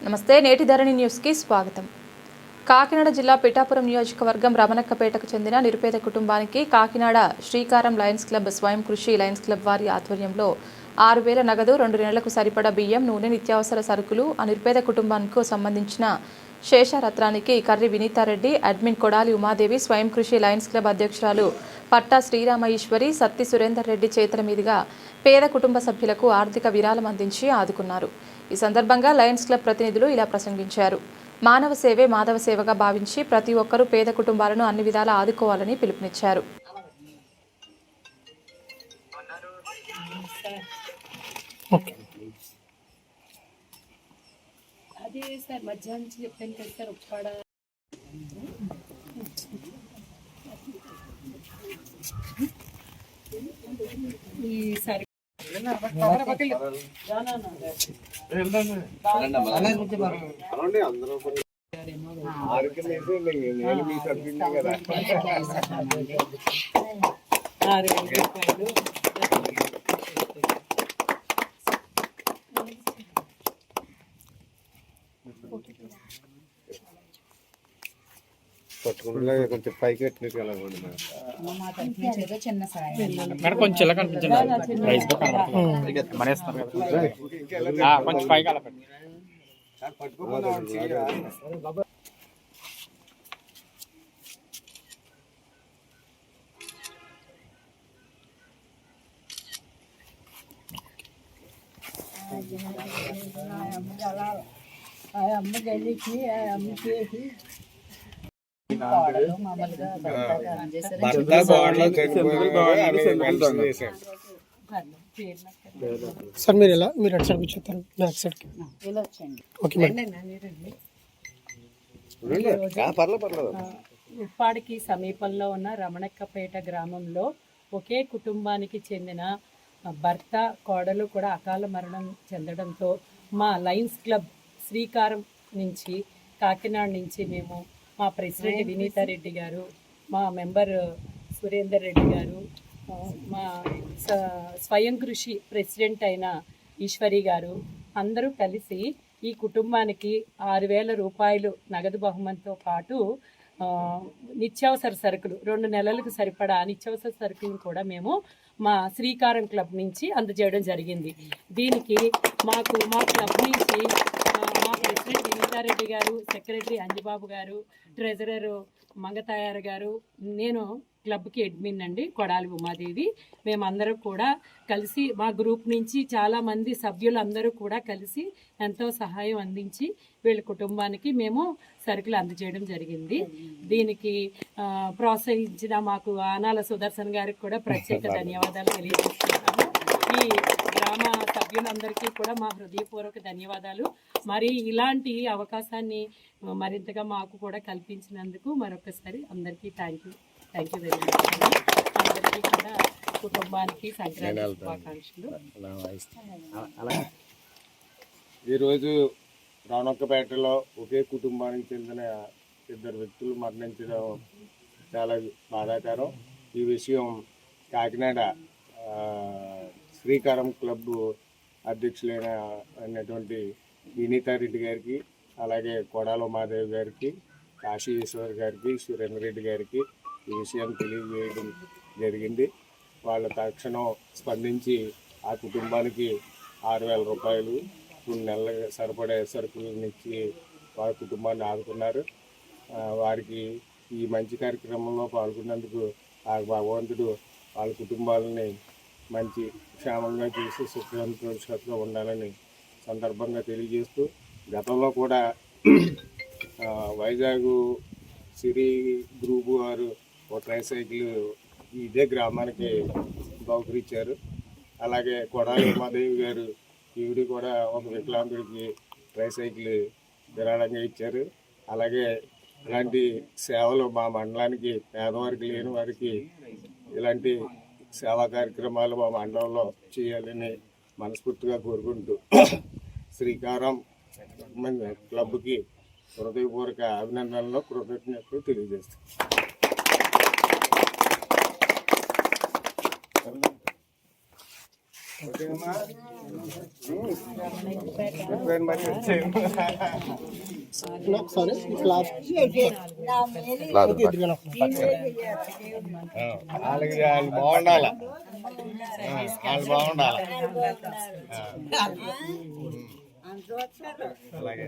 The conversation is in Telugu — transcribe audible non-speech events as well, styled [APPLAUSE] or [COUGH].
నమస్తే నేటి ధరణి న్యూస్కి స్వాగతం. కాకినాడ జిల్లా పిఠాపురం నియోజకవర్గం రమణక్కపేటకు చెందిన నిరుపేద కుటుంబానికి కాకినాడ శ్రీకారం లయన్స్ క్లబ్ స్వయం కృషి లయన్స్ క్లబ్ వారి ఆధ్వర్యంలో ఆరు వేల నగదు రెండు నెలలకు సరిపడా బియ్యం నూనె నిత్యావసర సరుకులు ఆ నిరుపేద కుటుంబానికి సంబంధించిన శేషరత్నానికి కర్రి వినీతారెడ్డి అడ్మిన్ కొడాలి ఉమాదేవి స్వయం కృషి లయన్స్ క్లబ్ అధ్యక్షురాలు పట్టా శ్రీరామ ఈశ్వరి సత్తి సురేందర్ రెడ్డి చేతుల మీదుగా పేద కుటుంబ సభ్యులకు ఆర్థిక విరాళం అందించి ఆదుకున్నారు. ఈ సందర్భంగా లయన్స్ క్లబ్ ప్రతినిధులు ఇలా ప్రసంగించారు. మానవ సేవే మాధవ సేవగా భావించి ప్రతి ఒక్కరూ పేద కుటుంబాలను అన్ని విధాలా ఆదుకోవాలని పిలుపునిచ్చారు. ఓకే. అదే సార్ మధ్యాహ్నం చెప్పాను కదా సార్ ఉప్పాడ. ఈ సరి. ఆరు వేల రూపాయలు పట్టుకుంటే కొంచెం పైకి ఎట్టినట్టు ఎలా ఉంది మేడం మా తరఫు నుంచి ఏదో చిన్న సాయం మేడం కొంచెం ఇలా కనిపించండి రైస్ బుక్ కనబడుతుంది మనేస్తున్నారు కదా ఆ, కొంచెం పైకి అలా పెట్టండి కోడలు మామూలుగా భర్త కారం చేశారు భర్త సార్ మీరు ఎలా? మీరు అటు సైడ్ కూర్చోతారు సైడ్కి. Okay madam. ఉప్పాడికి సమీపంలో ఉన్న రమణక్కపేట గ్రామంలో ఒకే కుటుంబానికి చెందిన భర్త కోడలు కూడా అకాల మరణం చెందడంతో మా లయన్స్ క్లబ్ శ్రీకారం నుంచి కాకినాడ నుంచి మేము మా ప్రెసిడెంట్ వినీతారెడ్డి గారు మా మెంబర్ సురేందర్ రెడ్డి గారు మా స్వయం కృషి ప్రెసిడెంట్ అయిన ఈశ్వరి గారు అందరూ కలిసి ఈ కుటుంబానికి ఆరు వేల రూపాయలు నగదు బహుమతితో పాటు నిత్యావసర సరుకులు రెండు నెలలకు సరిపడా నిత్యావసర సరుకులను కూడా మేము మా శ్రీకారం క్లబ్ నుంచి అందజేయడం జరిగింది. దీనికి మాకు మా క్లబ్ నుంచి మా ప్రెసిడెంట్ వినీతారెడ్డి గారు సెక్రటరీ అంజిబాబు గారు ట్రెజరర్ మంగతాయారు గారు నేను క్లబ్కి అడ్మిన్ అండి కొడాలి ఉమాదేవి. మేమందరం కూడా కలిసి మా గ్రూప్ నుంచి చాలా మంది సభ్యులందరూ కూడా కలిసి ఎంతో సహాయం అందించి వీళ్ళ కుటుంబానికి మేము సరుకులు అందజేయడం జరిగింది. దీనికి ప్రోత్సహించిన మాకు ఆనాల సుదర్శన్ గారికి కూడా ప్రత్యేక [LAUGHS] ధన్యవాదాలు తెలియజేస్తున్నాము. ఈ గ్రామ సభ్యులందరికీ కూడా మా హృదయపూర్వక ధన్యవాదాలు. మరి ఇలాంటి అవకాశాన్ని మరింతగా మాకు కూడా కల్పించినందుకు మరొకసారి అందరికీ thank you thank you very much అందరికీ కూడా కుటుంబానికి సంక్రాంతి శుభాకాంక్షలు. ఈరోజు రౌనక్కపేటలో ఒకే కుటుంబానికి చెందిన ఇద్దరు వ్యక్తులు మరణించడం చాలా బాధాకరం. ఈ విషయం కాకినాడ శ్రీకారం క్లబ్ అధ్యక్షులైన అయినటువంటి వినీతారెడ్డి గారికి అలాగే కొడాల మాదేవి గారికి కాశీశ్వర్ గారికి సురేంద్ర రెడ్డి గారికి ఈ విషయం తెలియజేయడం జరిగింది. వాళ్ళ తక్షణం స్పందించి ఆ కుటుంబానికి ఆరు వేల రూపాయలు రెండు నెలల సరిపడే సరుకులను ఇచ్చి వారి కుటుంబాన్ని ఆదుకున్నారు. వారికి ఈ మంచి కార్యక్రమంలో పాల్గొన్నందుకు ఆ భగవంతుడు వాళ్ళ కుటుంబాలని మంచి క్షేమంగా చూసి సుఖంగా ఉండాలని సందర్భంగా తెలియజేస్తూ గతంలో కూడా వైజాగ్ సిరి గ్రూప్ వారు ఒక ట్రైసైకిల్ ఇదే గ్రామానికి బహుకరించారు అలాగే కొడాలి ఉమాదేవి గారు ఈవిడ కూడా ఒక వికలాంగుడికి ట్రైసైకిల్ విరాళంగా ఇచ్చారు. అలాగే ఇలాంటి సేవలు మా మండలానికి పేదవారికి లేని వారికి ఇలాంటి సేవా కార్యక్రమాలు మా మండలంలో చేయాలని మనస్ఫూర్తిగా కోరుకుంటూ శ్రీకారం క్లబ్కి హృదయపూర్వక అభినందనలు కృతజ్ఞతలు తెలియజేస్తాను వచ్చేయండి. ఆ, వాళ్ళకి వాళ్ళు బాగుండాల? వాళ్ళు బాగుండాల. అలాగే.